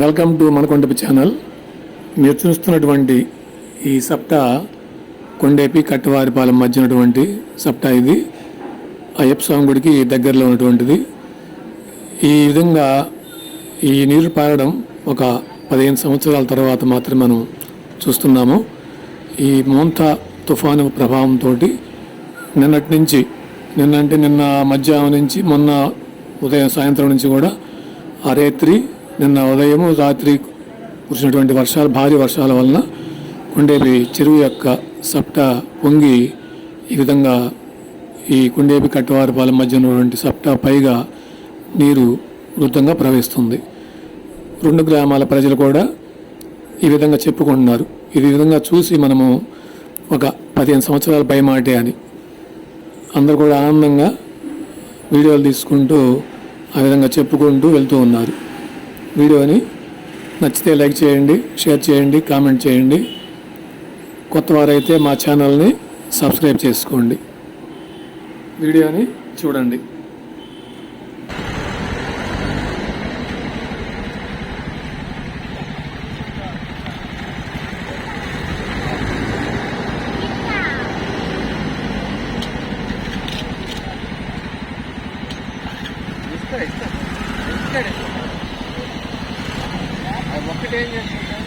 Welcome to మనకొండపి channel. మీరు చూస్తున్నటువంటి ఈ సప్టా కొండేపి కట్టువారిపాలెం మధ్య ఉన్నటువంటి సప్టా ఇది. అయ్యప్ప స్వామి గుడికి దగ్గరలో ఉన్నటువంటిది. ఈ విధంగా ఈ నీరు పారడం ఒక పదిహేను సంవత్సరాల తర్వాత మాత్రమే మనం చూస్తున్నాము. ఈ మోంతా తుఫాను ప్రభావంతో నిన్నటి నుంచి నిన్న అంటే నిన్న మధ్యాహ్నం నుంచి మొన్న ఉదయం సాయంత్రం నుంచి కూడా ఆ రేత్రి నిన్న ఉదయము రాత్రి కురిసినటువంటి వర్షాలు భారీ వర్షాల వలన కుండేపి చెరువు యొక్క సప్ట పొంగి ఈ విధంగా ఈ కుండేపి కట్టవారిపాలెం మధ్య ఉన్నటువంటి సప్ట పైగా నీరు వృద్ధంగా ప్రవహిస్తుంది. రెండు గ్రామాల ప్రజలు కూడా ఈ విధంగా చెప్పుకుంటున్నారు. ఈ విధంగా చూసి మనము ఒక పదిహేను సంవత్సరాల పైమాటే అని. అందరూ కూడా ఆనందంగా వీడియోలు తీసుకుంటూ ఆ విధంగా చెప్పుకుంటూ వెళ్తూ ఉన్నారు. వీడియోని నచ్చితే లైక్ చేయండి షేర్ చేయండి కామెంట్ చేయండి. కొత్త వారైతే మా ఛానల్ని సబ్స్క్రైబ్ చేసుకోండి. వీడియోని చూడండి. ఇస్తాడు ఇస్తాడు впечатление.